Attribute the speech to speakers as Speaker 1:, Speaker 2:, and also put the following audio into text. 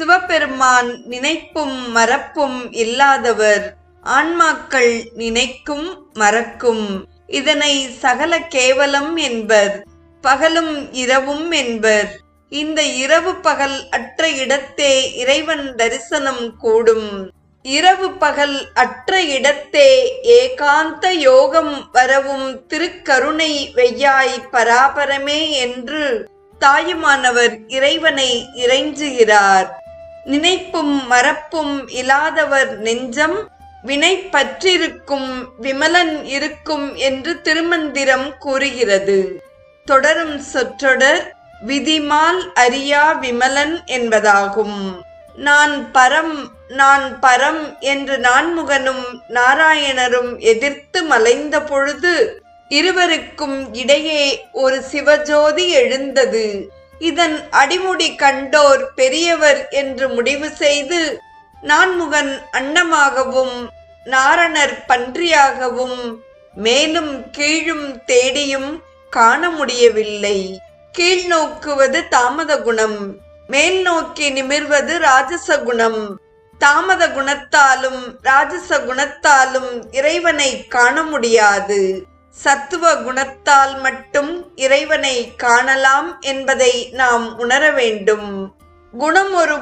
Speaker 1: சிவபெருமான் நினைப்பும் மறப்பும் இல்லாதவர் ஆன்மாக்கள் நினைக்கும் மறக்கும். இதனை சகல கேவலம் என்பர் பகலும் இரவும் என்பர். இந்த இரவு பகல் அற்ற இடத்தே இறைவன் தரிசனம் கூடும். இரவு பகல் அற்ற இடத்தே ஏகாந்த யோகம் வரவும் திருக்கருணை வெய்யாய் பராபரமே என்று தாயுமானவர் இறைவனை இறைஞ்சுகிறார். நினைப்பும் மறப்பும் இல்லாதவர் நெஞ்சம் வினை பற்றிருக்கும் விமலன் இருக்கும் என்று திருமந்திரம் கூறுகிறது. தொடரும் சொற்றொடர் விதிமால் அறியா விமலன் என்பதாகும். நான் பரம் நான் பரம் என்று நான்முகனும் நாராயணரும் எதிர்த்து மலைந்த பொழுது இருவருக்கும் இடையே ஒரு சிவஜோதி எழுந்தது. இதன் அடிமுடி கண்டோர் பெரியவர் என்று முடிவு செய்து நான்முகன் அன்னமாகவும் நாரணர் பன்றியாகவும் மேலும் கீழும் தேடியும் காண முடியவில்லை. கீழ் நோக்குவது தாமத குணம் மேல் நோக்கி நிமிர்வது ராஜச குணம். தாமத குணத்தாலும் ராஜச குணத்தாலும் இறைவனை காண முடியாது. சத்துவ குணத்தால் மட்டும் இறைவனை காணலாம் என்பதை நாம் உணர வேண்டும். குணம் ஒரு